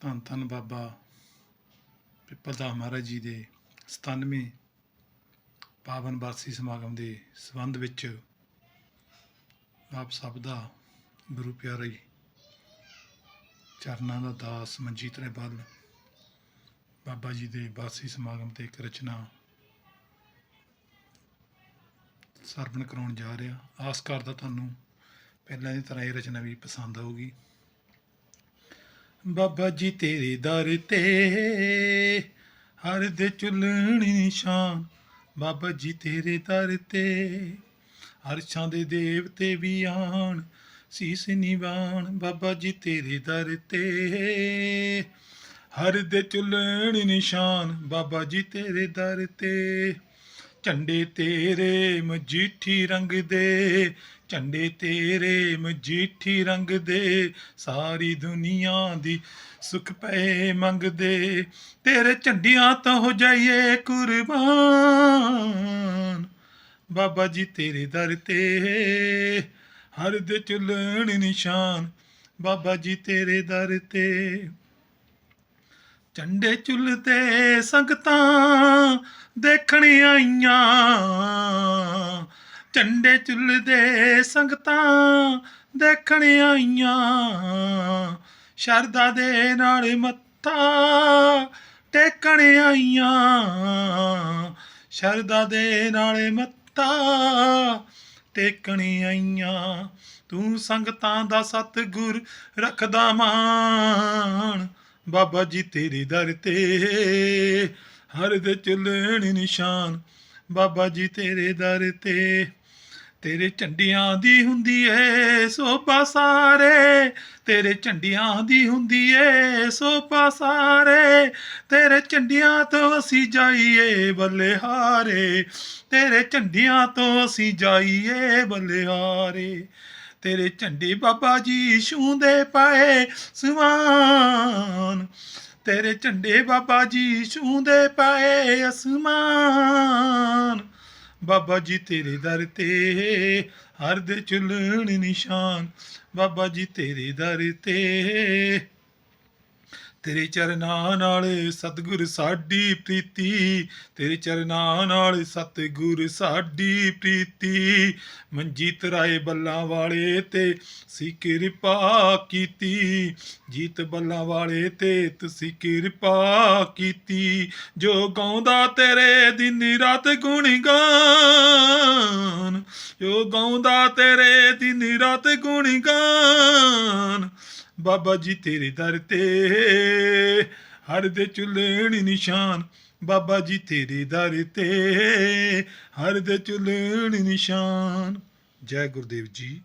ਧੰਨ ਧੰਨ ਬਾਬਾ ਪਿੱਪਲਦਾ ਮਹਾਰਾਜ ਜੀ ਦੇ 97 ਪਾਵਨ ਵਾਰਸੀ ਸਮਾਗਮ ਦੇ ਸੰਬੰਧ ਵਿੱਚ ਆਪ ਸਭ ਦਾ ਗੁਰੂ ਪਿਆਰੇ ਚਰਨਾਂ ਦਾ ਦਾਸ ਮਨਜੀਤ ਨੇ ਬਲ ਬਾਬਾ ਜੀ ਦੇ ਵਾਰਸੀ ਸਮਾਗਮ ਤੇ ਇੱਕ ਰਚਨਾ ਸਰਵਣ ਕਰਾਉਣ ਜਾ ਰਿਹਾ। ਆਸ ਕਰਦਾ ਤੁਹਾਨੂੰ ਪਹਿਲਾਂ ਦੀ ਤਰ੍ਹਾਂ ਇਹ ਰਚਨਾ ਵੀ ਪਸੰਦ ਆਊਗੀ। ਬਾਬਾ ਜੀ ਤੇਰੇ ਦਰ ਤੇ ਹਰ ਦੇ ਚੁੱਲਣ ਨਿਸ਼ਾਨ, ਬਾਬਾ ਜੀ ਤੇਰੇ ਦਰ ਤੇ। ਹਰਸ਼ਾਂ ਦੇ ਦੇਵਤੇ ਵੀ ਆਣ, ਸੀਸ ਨਿਵਾਣ, ਬਾਬਾ ਜੀ ਤੇਰੇ ਦਰ ਤੇ। ਹਰ ਦੇ ਚੁੱਲਣ ਨਿਸ਼ਾਨ, ਬਾਬਾ ਜੀ ਤੇਰੇ ਦਰ ਤੇ। ਝੰਡੇ ਤੇਰੇ ਮਜੀਠੀ ਰੰਗ ਦੇ, ਝੰਡੇ ਤੇਰੇ ਮਜੀਠੀ ਰੰਗ ਦੇ, ਸਾਰੀ ਦੁਨੀਆ ਦੀ ਸੁਖ ਪਏ ਮੰਗਦੇ। ਤੇਰੇ ਝੰਡੀਆਂ ਤੋਂ ਹੋ ਜਾਈਏ ਕੁਰਬਾਨ, ਬਾਬਾ ਜੀ ਤੇਰੇ ਦਰ ਤੇ ਹਰ ਦੇ ਚੁੱਲਣ ਨਿਸ਼ਾਨ, ਬਾਬਾ ਜੀ ਤੇਰੇ ਦਰ ਤੇ ਝੰਡੇ ਝੁੱਲਦੇ ਸੰਗਤਾਂ ਦੇਖਣ ਆਈਆਂ। ਝੰਡੇ ਝੁੱਲਦੇ ਸੰਗਤਾਂ ਦੇਖਣ ਆਈਆਂ। ਸ਼ਰਦਾ ਦੇ ਨਾਲ ਮੱਥਾ ਟੇਕਣ ਆਈਆਂ। ਸ਼ਰਦਾ ਦੇ ਨਾਲ ਮੱਥਾ ਟੇਕਣ ਆਈਆਂ। ਤੂੰ ਸੰਗਤਾਂ ਦਾ ਸਤਿਗੁਰ ਰੱਖਦਾ ਮਾਣ। ਬਾਬਾ ਜੀ ਤੇਰੇ ਦਰ ਤੇ। ਹਰ ਦੇ ਚੁੱਲਣ ਨਿਸ਼ਾਨ ਬਾਬਾ ਜੀ ਤੇਰੇ ਦਰ ਤੇ। ਤੇਰੇ ਝੰਡੀਆਂ ਦੀ ਹੁੰਦੀ ਏ ਸੋਭਾ ਸਾਰੇ। ਤੇਰੇ ਝੰਡੀਆਂ ਦੀ ਹੁੰਦੀ ਏ ਸੋਭਾ ਸਾਰੇ। ਤੇਰੇ ਝੰਡੀਆਂ ਤੋਂ ਅਸੀਂ ਜਾਈਏ ਬੱਲੇਹਾਰੇ। ਤੇਰੇ ਝੰਡੀਆਂ ਤੋਂ ਅਸੀਂ ਜਾਈਏ ਬੱਲੇਹਾਰੇ। ਤੇਰੇ ਝੰਡੇ ਬਾਬਾ ਜੀ ਛੂੰਦੇ ਪਾਏ ਸਮਾਨ ਤੇਰੇ ਝੰਡੇ ਬਾਬਾ ਜੀ ਛੂੰਦੇ ਪਾਏ ਅਸਮਾਨ। ਬਾਬਾ ਜੀ ਤੇਰੇ ਦਰ ਤੇ ਹਰ ਦੇ ਚੁੱਲਣ ਨਿਸ਼ਾਨ। ਬਾਬਾ ਜੀ ਤੇਰੇ ਦਰ ਤੇ ਤੇਰੇ ਚਰਨਾਂ ਨਾਲ ਸਤਿਗੁਰ ਸਾਡੀ ਪ੍ਰੀਤੀ, ਤੇਰੇ ਚਰਨਾਂ ਨਾਲ ਸਤਿਗੁਰ ਸਾਡੀ ਪ੍ਰੀਤੀ। ਮਨਜੀਤ ਰਾਏ ਬੱਲਾਂ ਵਾਲੇ ਤੇ ਸੀ ਕਿਰਪਾ ਕੀਤੀ। ਜੀਤ ਬੱਲਾਂ ਵਾਲੇ ਤੇ ਤੁਸੀਂ ਕਿਰਪਾ ਕੀਤੀ। ਜੋ ਗਾਉਂਦਾ ਤੇਰੇ ਦਿਨ ਰਾਤ ਗੁਣ ਗਾਨ ਜੋ ਗਾਉਂਦਾ ਤੇਰੇ ਦਿਨ ਰਾਤ ਗੁਣ ਗਾਨ ਬਾਬਾ ਜੀ ਤੇਰੇ ਦਰ ਤੇ। ਹਰ ਦੇ ਚੁੱਲਣ ਨਿਸ਼ਾਨ ਬਾਬਾ ਜੀ ਤੇਰੇ ਦਰ ਤੇ। ਹਰ ਦੇ ਚੁੱਲਣ ਨਿਸ਼ਾਨ। ਜੈ ਗੁਰਦੇਵ ਜੀ।